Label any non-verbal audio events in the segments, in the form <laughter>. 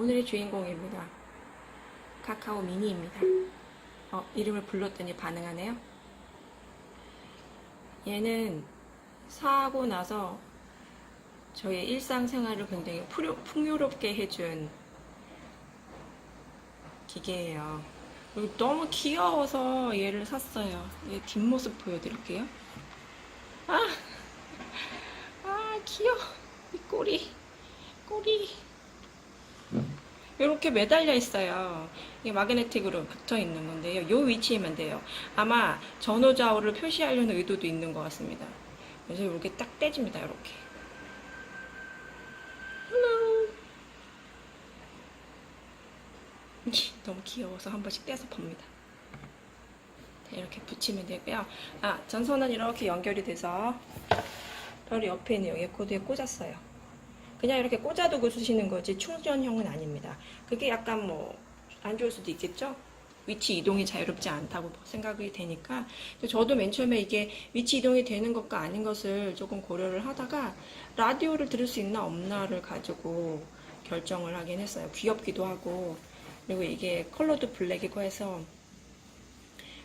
오늘의 주인공입니다. 카카오 미니입니다. 어, 이름을 불렀더니 반응하네요. 얘는 사고 나서 저의 일상생활을 굉장히 풍요, 풍요롭게 해준 기계예요. 그리고 너무 귀여워서 얘를 샀어요. 얘 뒷모습 보여드릴게요. 아, 아 귀여워. 이 꼬리, 꼬리. 이렇게 매달려 있어요. 이게 마그네틱으로 붙어 있는 건데요. 요 위치이면 돼요. 아마 전후좌우를 표시하려는 의도도 있는 것 같습니다. 그래서 이렇게 딱 떼집니다. 이렇게. 너무 귀여워서 한 번씩 떼서 봅니다. 자, 이렇게 붙이면 되고요. 아, 전선은 이렇게 연결이 돼서 바로 옆에 있는 여기 코드에 꽂았어요. 그냥 이렇게 꽂아두고 쓰시는 거지 충전형은 아닙니다. 그게 약간 뭐 안 좋을 수도 있겠죠? 위치 이동이 자유롭지 않다고 생각이 되니까 저도 맨 처음에 이게 위치 이동이 되는 것과 아닌 것을 조금 고려를 하다가 라디오를 들을 수 있나 없나를 가지고 결정을 하긴 했어요. 귀엽기도 하고 그리고 이게 컬러도 블랙이고 해서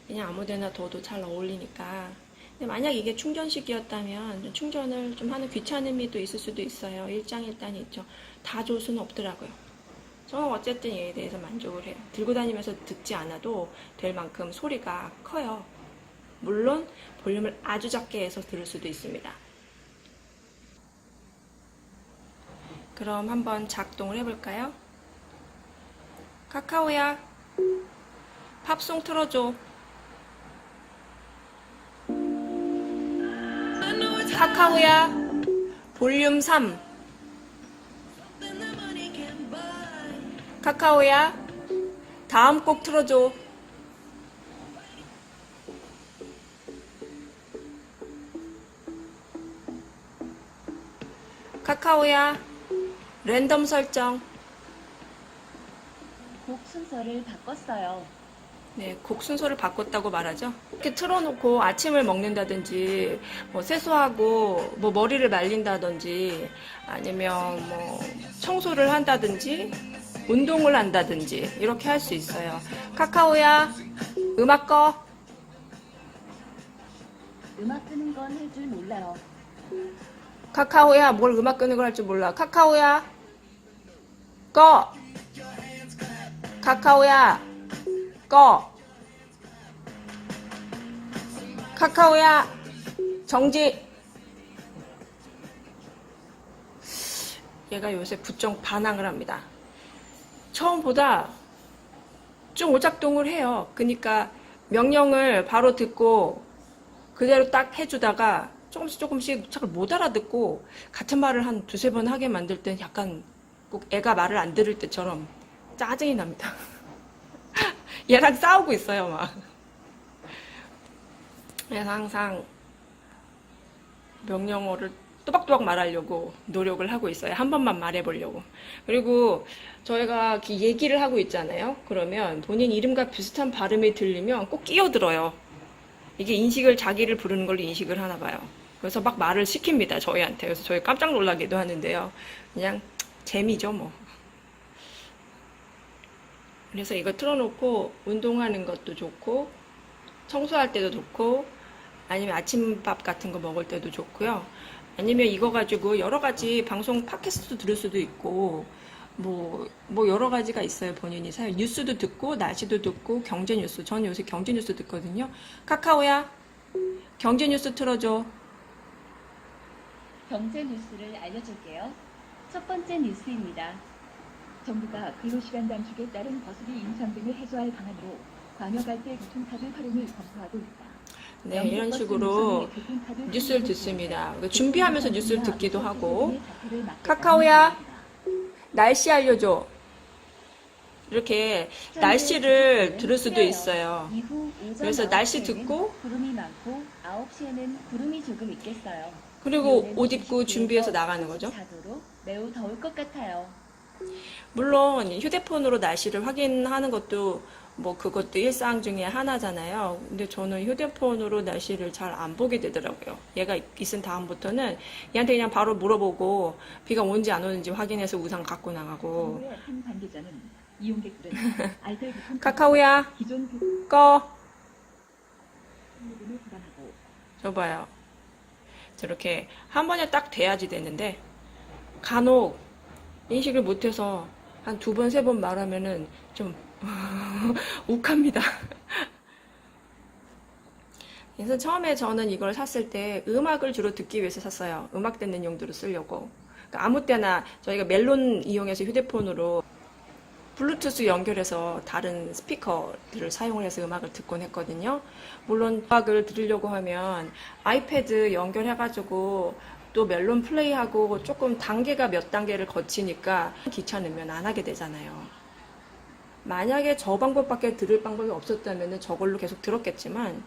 그냥 아무데나 둬도 잘 어울리니까 만약 이게 충전식이었다면 좀 충전을 좀 하는 귀찮음이 또 있을 수도 있어요. 일장일단이 있죠. 다 좋을 수는 없더라고요. 저는 어쨌든 얘에 대해서 만족을 해요. 들고 다니면서 듣지 않아도 될 만큼 소리가 커요. 물론 볼륨을 아주 작게 해서 들을 수도 있습니다. 그럼 한번 작동을 해볼까요? 카카오야, 팝송 틀어줘. 카카오야, 볼륨 3. 카카오야, 다음 곡 틀어줘. 카카오야, 랜덤 설정. 곡 순서를 바꿨어요. 네, 곡 순서를 바꿨다고 말하죠. 이렇게 틀어놓고 아침을 먹는다든지, 뭐 세수하고, 뭐 머리를 말린다든지, 아니면 뭐 청소를 한다든지, 운동을 한다든지, 이렇게 할 수 있어요. 카카오야, 음악 꺼. 음악 끄는 건 할 줄 몰라요. 카카오야, 뭘 음악 끄는 걸 할 줄 몰라. 카카오야, 꺼. 카카오야, 꺼. 카카오야, 정지. 얘가 요새 부쩍 반항을 합니다. 처음보다 좀 오작동을 해요. 그러니까 명령을 바로 듣고 그대로 딱 해주다가 조금씩 조금씩 잘 못 알아듣고 같은 말을 한 두세 번 하게 만들 땐 약간 꼭 애가 말을 안 들을 때처럼 짜증이 납니다. <laughs> 얘랑 싸우고 있어요, 막. 그래서 항상 명령어를 또박또박 말하려고 노력을 하고 있어요. 한 번만 말해보려고. 그리고 저희가 얘기를 하고 있잖아요. 그러면 본인 이름과 비슷한 발음이 들리면 꼭 끼어들어요. 이게 인식을 자기를 부르는 걸로 인식을 하나 봐요. 그래서 막 말을 시킵니다. 저희한테. 그래서 저희 깜짝 놀라기도 하는데요. 그냥 재미죠, 뭐. 그래서 이거 틀어놓고 운동하는 것도 좋고 청소할 때도 좋고 아니면 아침밥 같은 거 먹을 때도 좋고요. 아니면 이거 가지고 여러 가지 방송 팟캐스트도 들을 수도 있고 뭐, 뭐 여러 가지가 있어요. 본인이 사요. 뉴스도 듣고 날씨도 듣고 경제 뉴스. 저는 요새 경제 뉴스 듣거든요. 카카오야. 경제 뉴스 틀어줘. 경제 뉴스를 알려줄게요. 첫 번째 뉴스입니다. 정부가 근로시간 단축에 따른 거스리 인상 등을 해소할 방안으로 광역갈대 교통카드 활용을 검토하고 있다. 네, 이런 식으로 뉴스를 듣습니다. 그 준비하면서 뉴스를 듣기도 하고. 카카오야. 날씨 알려줘. 이렇게 날씨를 들을 수도 있어요. 그래서 날씨 듣고 구름이 많고 9시에는 구름이 조금 있겠어요. 그리고 옷 입고 20도에서 준비해서 나가는 거죠. 24도로 매우 더울 것 같아요. 물론 휴대폰으로 날씨를 확인하는 것도 뭐 그것도 일상 중에 하나잖아요. 근데 저는 휴대폰으로 날씨를 잘 안 보게 되더라고요. 얘가 있은 다음부터는 얘한테 그냥 바로 물어보고 비가 오는지 안 오는지 확인해서 우산 갖고 나가고 <laughs> 카카오야 교통카드를 꺼 불안하고 줘봐요. 저렇게 한 번에 딱 돼야지 되는데 간혹 인식을 못해서 한 두 번, 세 번 말하면은 좀 <laughs> 욱합니다. <laughs> 그래서 처음에 저는 이걸 샀을 때 음악을 주로 듣기 위해서 샀어요. 음악 듣는 용도로 쓰려고. 그러니까 아무 때나 저희가 멜론 이용해서 휴대폰으로 블루투스 연결해서 다른 스피커들을 사용을 해서 음악을 듣곤 했거든요. 물론 음악을 들으려고 하면 아이패드 연결해가지고 또 멜론 플레이하고 조금 단계가 몇 단계를 거치니까 귀찮으면 안 하게 되잖아요. 만약에 저 방법밖에 들을 방법이 없었다면 저걸로 계속 들었겠지만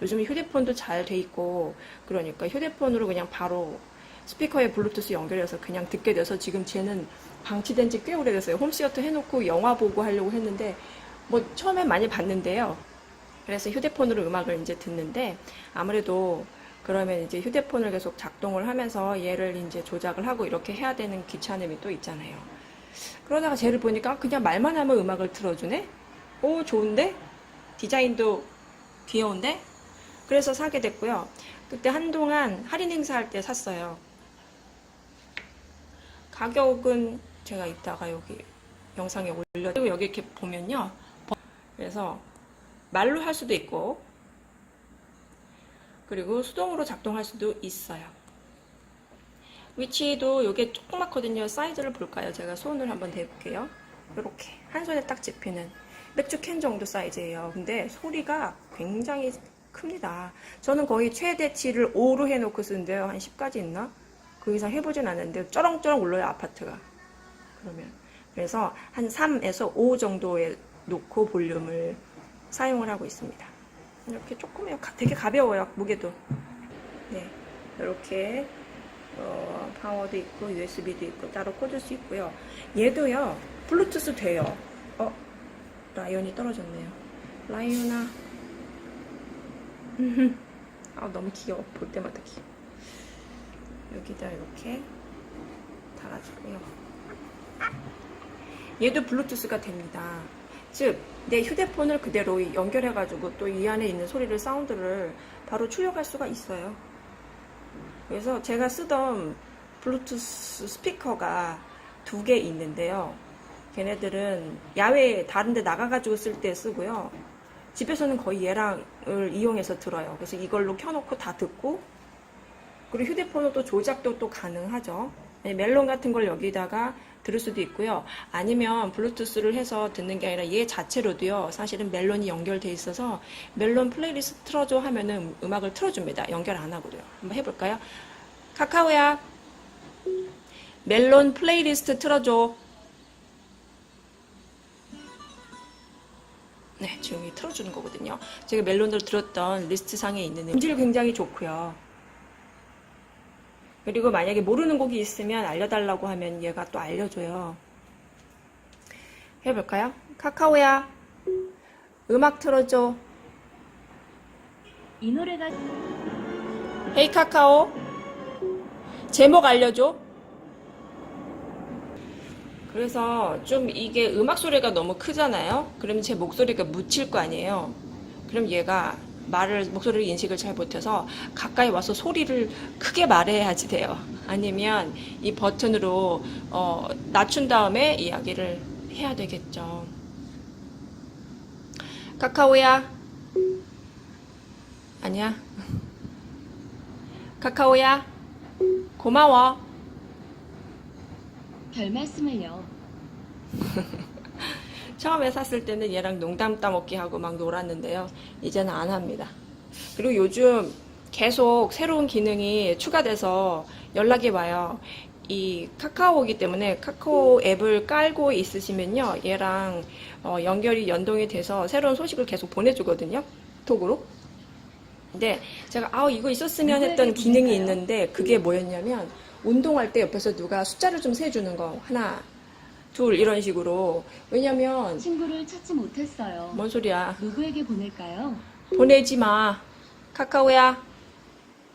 요즘 휴대폰도 잘 돼 있고 그러니까 휴대폰으로 그냥 바로 스피커에 블루투스 연결해서 그냥 듣게 돼서 지금 쟤는 방치된 지 꽤 오래됐어요. 홈시어터 해놓고 영화 보고 하려고 했는데 뭐 처음엔 많이 봤는데요. 그래서 휴대폰으로 음악을 이제 듣는데 아무래도 그러면 이제 휴대폰을 계속 작동을 하면서 얘를 이제 조작을 하고 이렇게 해야 되는 귀찮음이 또 있잖아요. 그러다가 쟤를 보니까 그냥 말만 하면 음악을 틀어주네? 오, 좋은데? 디자인도 귀여운데? 그래서 사게 됐고요. 그때 한동안 할인 행사할 때 샀어요. 가격은 제가 이따가 여기 영상에 올려 그리고 여기 이렇게 보면요. 그래서 말로 할 수도 있고 그리고 수동으로 작동할 수도 있어요. 위치도 이게 조그맣거든요. 사이즈를 볼까요? 제가 손을 한번 대볼게요. 이렇게 한 손에 딱 집히는 맥주 캔 정도 사이즈예요. 근데 소리가 굉장히 큽니다. 저는 거의 최대치를 5로 해놓고 쓰는데요. 한 10까지 있나? 그 이상 해보진 않았는데 쩌렁쩌렁 울려요 아파트가. 그러면 그래서 한 3에서 5 정도에 놓고 볼륨을 사용을 하고 있습니다. 이렇게 조금해요. 가- 되게 가벼워요 무게도. 네, 이렇게 어, 파워도 있고 USB도 있고 따로 꽂을 수 있고요. 얘도요 블루투스 돼요. 어 라이온이 떨어졌네요. 라이온아. <laughs> 아 너무 귀여워 볼 때마다 귀여워. 여기다 이렇게 달아주고요. 얘도 블루투스가 됩니다. 즉, 내 휴대폰을 그대로 연결해가지고 또 이 안에 있는 소리를, 사운드를 바로 출력할 수가 있어요. 그래서 제가 쓰던 블루투스 스피커가 두 개 있는데요. 걔네들은 야외에 다른 데 나가가지고 쓸 때 쓰고요. 집에서는 거의 얘랑을 이용해서 들어요. 그래서 이걸로 켜놓고 다 듣고 그리고 휴대폰으로 또 조작도 또 가능하죠. 네, 멜론 같은 걸 여기다가 들을 수도 있고요. 아니면 블루투스를 해서 듣는 게 아니라 얘 자체로도요. 사실은 멜론이 연결돼 있어서 멜론 플레이리스트 틀어줘 하면은 음악을 틀어줍니다. 연결 안 하고도요. 한번 해볼까요? 카카오야. 멜론 플레이리스트 틀어줘. 네, 지금 이 틀어주는 거거든요. 제가 멜론으로 들었던 리스트 상에 있는 음질 굉장히 좋고요. 그리고 만약에 모르는 곡이 있으면 알려달라고 하면 얘가 또 알려줘요. 해볼까요? 카카오야, 음악 틀어줘. 이 노래가 헤이 카카오, 제목 알려줘. 그래서 좀 이게 음악 소리가 너무 크잖아요. 그러면 제 목소리가 묻힐 거 아니에요. 그럼 얘가 말을 목소리를 인식을 잘 못해서 가까이 와서 소리를 크게 말해야지 돼요. 아니면 이 버튼으로 어, 낮춘 다음에 이야기를 해야 되겠죠. 카카오야. 아니야. 카카오야. 고마워. 별 말씀을요. <laughs> 처음에 샀을 때는 얘랑 농담 따먹기 하고 막 놀았는데요. 이제는 안 합니다. 그리고 요즘 계속 새로운 기능이 추가돼서 연락이 와요. 이 카카오이기 때문에 카카오 앱을 깔고 있으시면요. 얘랑 어, 연결이 연동이 돼서 새로운 소식을 계속 보내주거든요. 톡으로. 근데 제가 아 이거 있었으면 했던 기능이 있는데 그게 뭐였냐면 운동할 때 옆에서 누가 숫자를 좀 세주는 거 하나 둘 이런 식으로 왜냐면 친구를 찾지 못했어요. 뭔 소리야 누구에게 보낼까요? 보내지 마 카카오야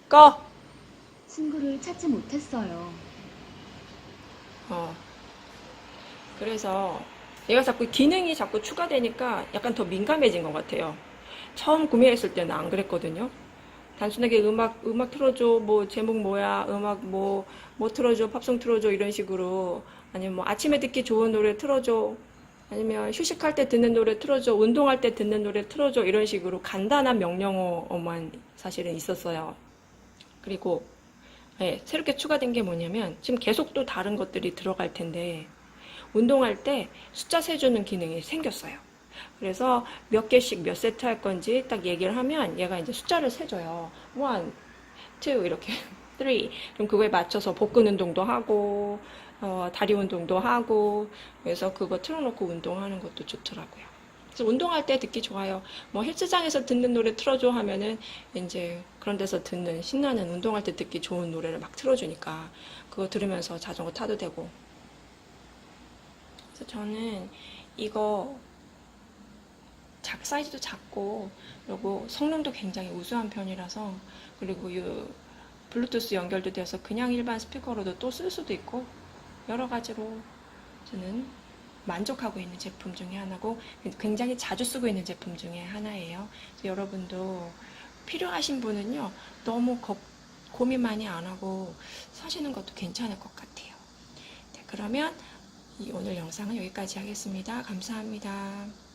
꺼 친구를 찾지 못했어요. 어. 그래서 얘가 자꾸 기능이 자꾸 추가되니까 약간 더 민감해진 것 같아요. 처음 구매했을 때는 안 그랬거든요. 단순하게 음악 음악 틀어줘 뭐 제목 뭐야 음악 뭐 뭐 틀어줘 팝송 틀어줘 이런 식으로 아니면 뭐 아침에 듣기 좋은 노래 틀어줘 아니면 휴식할 때 듣는 노래 틀어줘 운동할 때 듣는 노래 틀어줘 이런 식으로 간단한 명령어만 사실은 있었어요. 그리고 네, 새롭게 추가된 게 뭐냐면 지금 계속 또 다른 것들이 들어갈 텐데 운동할 때 숫자 세주는 기능이 생겼어요. 그래서 몇 개씩 몇 세트 할 건지 딱 얘기를 하면 얘가 이제 숫자를 세줘요. one, two 이렇게 <laughs> three. 그럼 그거에 맞춰서 복근 운동도 하고 어, 다리 운동도 하고 그래서 그거 틀어놓고 운동하는 것도 좋더라고요. 그래서 운동할 때 듣기 좋아요. 뭐 헬스장에서 듣는 노래 틀어줘 하면은 이제 그런 데서 듣는 신나는 운동할 때 듣기 좋은 노래를 막 틀어주니까 그거 들으면서 자전거 타도 되고. 그래서 저는 이거 작 사이즈도 작고 그리고 성능도 굉장히 우수한 편이라서 그리고 이 블루투스 연결도 돼서 그냥 일반 스피커로도 또 쓸 수도 있고 여러 가지로 저는 만족하고 있는 제품 중에 하나고 굉장히 자주 쓰고 있는 제품 중에 하나예요. 여러분도 필요하신 분은요 너무 걱- 고민 많이 안 하고 사시는 것도 괜찮을 것 같아요. 네, 그러면 이 오늘 영상은 여기까지 하겠습니다. 감사합니다.